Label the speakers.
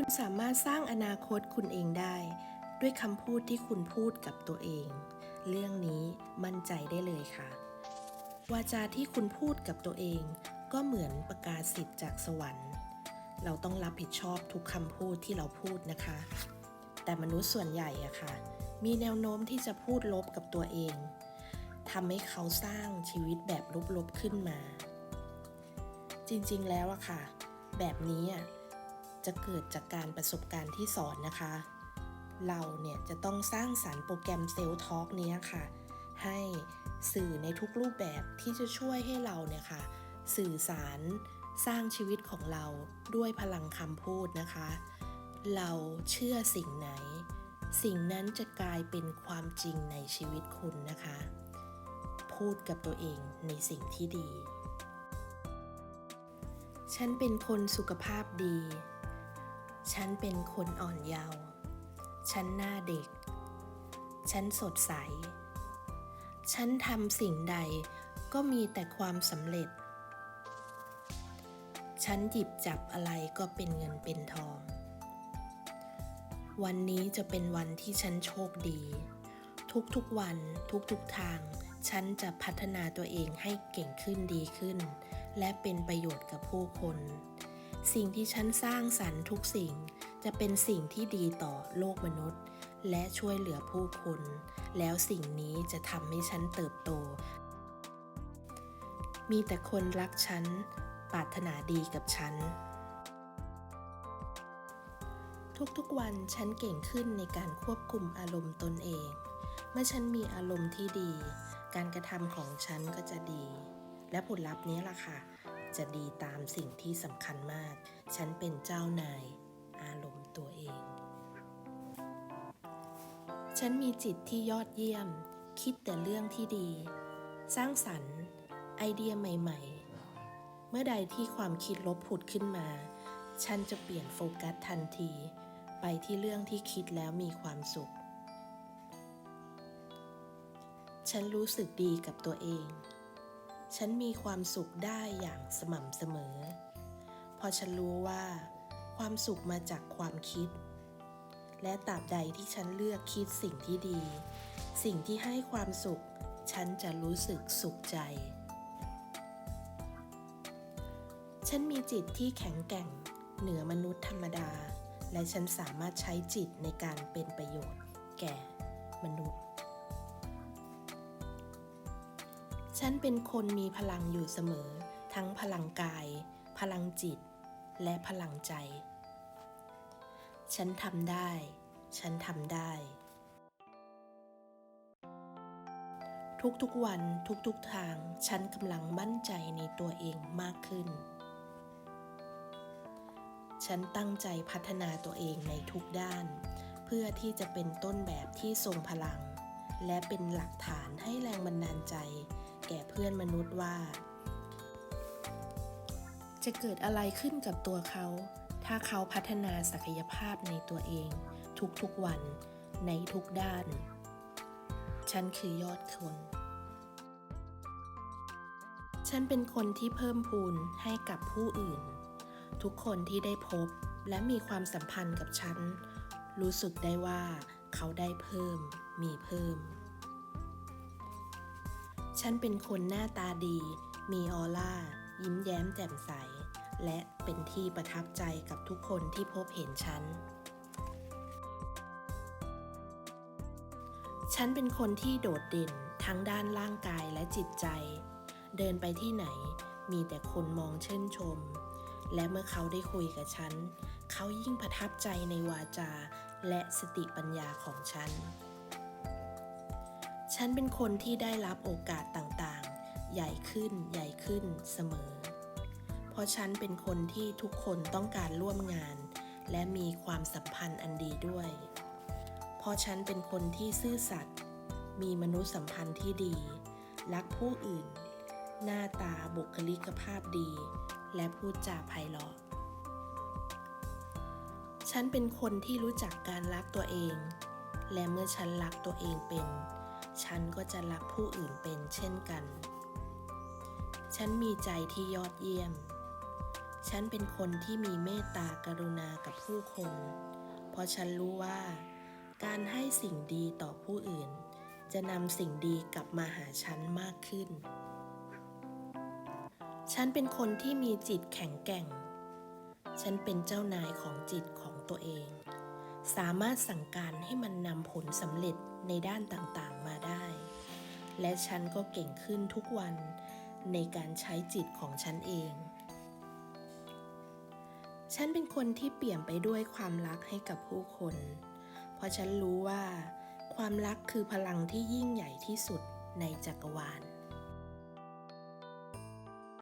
Speaker 1: คุณสามารถสร้างอนาคตคุณเองได้ ด้วยคำพูดที่คุณพูดกับตัวเอง เรื่องนี้มั่นใจได้เลยค่ะ วาจาที่คุณพูดกับตัวเอง ก็เหมือนประกาศสิทธิ์จากสวรรค์ เราต้องรับผิดชอบทุกคำพูดที่เราพูดนะคะ แต่มนุษย์ส่วนใหญ่อะค่ะ มีแนวโน้มที่จะพูดลบกับตัวเองทำให้เขาสร้างชีวิตแบบลบๆขึ้นมา จริงๆแล้วอะค่ะ แบบนี้อะ จะเกิดจากการประสบการณ์ที่สอนนะคะ เราเนี่ยจะต้องสร้างสารรค์โปรแกรมเซลล์ทอล์กนี้ค่ะ ให้สื่อในทุกรูปแบบที่จะช่วยให้เราเนี่ยค่ะ สื่อสารสร้างชีวิตของเราด้วยพลังคำพูดนะคะ เราเชื่อสิ่งไหน สิ่งนั้นจะกลายเป็นความจริงในชีวิตคุณนะคะ พูดกับตัวเองในสิ่งที่ดี ฉันเป็นคนสุขภาพดี ฉันเป็นคนอ่อนเยาว์ฉันหน้าเด็ก ฉันสดใส ฉันทำสิ่งใดก็มีแต่ความสำเร็จ ฉันหยิบจับอะไรก็เป็นเงินเป็นทอง วันนี้จะเป็นวันที่ฉันโชคดี ทุกๆวันทุกๆทาง ฉันจะพัฒนาตัวเองให้เก่งขึ้นดีขึ้น และเป็นประโยชน์กับผู้คน สิ่งที่ฉันสร้างสรรค์ทุกสิ่ง จะเป็นสิ่งที่ดีต่อโลกมนุษย์ และช่วยเหลือผู้คน แล้วสิ่งนี้จะทำให้ฉันเติบโต มีแต่คนรักฉัน ปรารถนาดีกับฉัน ทุกๆวันฉันเก่งขึ้นในการควบคุมอารมณ์ตนเอง เมื่อฉันมีอารมณ์ที่ดี การกระทำของฉันก็จะดี และผลลัพธ์นี้ล่ะค่ะ จะดีตามสิ่งที่สำคัญมาก ฉันเป็นเจ้านาย อารมณ์ตัวเอง ฉันมีจิตที่ยอดเยี่ยม คิดแต่เรื่องที่ดี สร้างสรรค์ ไอเดียใหม่ ๆ เมื่อใดที่ความคิดลบผุดขึ้นมา ฉันจะเปลี่ยนโฟกัสทันที ไปที่เรื่องที่คิดแล้วมีความสุข ฉันรู้สึกดีกับตัวเอง ฉันมีความสุขได้อย่างสม่ำเสมอ พอฉันรู้ว่า ความสุขมาจากความคิด และตราบใดที่ฉันเลือกคิดสิ่งที่ดี สิ่งที่ให้ความสุข ฉันจะรู้สึกสุขใจ ฉันมีจิตที่แข็งแกร่ง เหนือมนุษย์ธรรมดา และฉันสามารถใช้จิตในการเป็นประโยชน์ แก่มนุษย์ ฉันเป็นคนมีพลังอยู่เสมอ ทั้งพลังกาย พลังจิต และพลังใจ ฉันทำได้ ฉันทำได้ ทุกๆวันทุกๆทาง ฉันกำลังมั่นใจในตัวเองมากขึ้น ฉันตั้งใจพัฒนาตัวเองในทุกด้าน เพื่อที่จะเป็นต้นแบบที่ทรงพลังและเป็นหลักฐานให้แรงบันดาลใจ แก่เพื่อนมนุษย์ว่า จะเกิดอะไรขึ้นกับตัวเขา ถ้าเขาพัฒนาศักยภาพในตัวเอง ทุกๆวัน ในทุกด้าน ฉันคือยอดคนฉันเป็นคนที่เพิ่มพูนให้กับผู้อื่น ทุกคนที่ได้พบและมีความสัมพันธ์กับฉัน รู้สึกได้ว่าเขาได้เพิ่ม มีเพิ่ม ฉันเป็นคนหน้าตาดี มีออร่า ยิ้มแย้มแจ่มใส และเป็นที่ประทับใจกับทุกคนที่พบเห็นฉัน ฉันเป็นคนที่โดดเด่นทั้งด้านร่างกายและจิตใจ เดินไปที่ไหนมีแต่คนมองชื่นชม และเมื่อเขาได้คุยกับฉัน เขายิ่งประทับใจในวาจาและสติปัญญาของฉัน ฉันเป็นคนที่ได้รับโอกาสต่างๆ ใหญ่ขึ้นใหญ่ขึ้นเสมอ เพราะฉันเป็นคนที่ทุกคนต้องการร่วมงาน และมีความสัมพันธ์อันดีด้วย เพราะฉันเป็นคนที่ซื่อสัตย์ มีมนุษยสัมพันธ์ที่ดี รักผู้อื่น หน้าตาบุคลิกภาพดี และพูดจาไพเราะ ฉันเป็นคนที่รู้จักการรักตัวเอง และเมื่อฉันรักตัวเองเป็น ฉันก็จะรักผู้อื่นเป็นเช่นกัน ฉันมีใจที่ยอดเยี่ยม ฉันเป็นคนที่มีเมตตากรุณากับผู้คน เพราะฉันรู้ว่า การให้สิ่งดีต่อผู้อื่น จะนำสิ่งดีกลับมาหาฉันมากขึ้น ฉันเป็นคนที่มีจิตแข็งแกร่ง ฉันเป็นเจ้านายของจิตของตัวเอง สามารถสั่งการให้มันนำผลสำเร็จในด้านต่างๆมาได้ และฉันก็เก่งขึ้นทุกวันในการใช้จิตของฉันเอง ฉันเป็นคนที่เปลี่ยมไปด้วยความรักให้กับผู้คน เพราะฉันรู้ว่า ความรักคือพลังที่ยิ่งใหญ่ที่สุดในจักรวาล